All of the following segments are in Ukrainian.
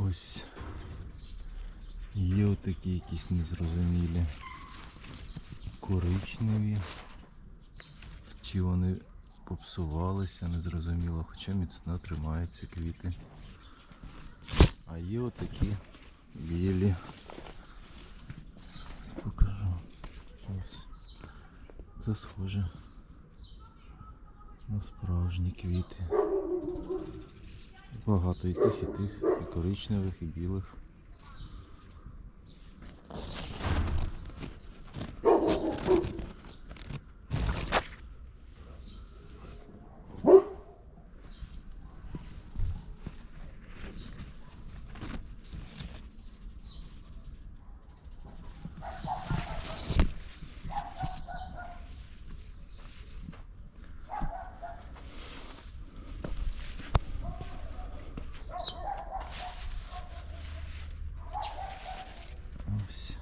Ось є отакі якісь незрозумілі коричневі. Чи вони попсувалися, незрозуміло, хоча міцно тримаються квіти. А є отакі білі. Покажу. Ось. Це схоже на справжні квіти. Багато і тих, і тих, і коричневих, і білих. Ось.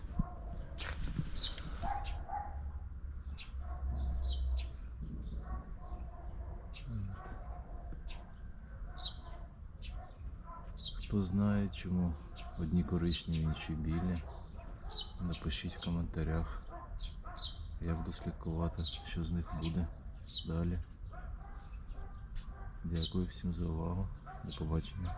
Хто знає, чому одні коричневі, інші білі, напишіть в коментарях. Я буду слідкувати, що з них буде далі. Дякую всім за увагу. До побачення.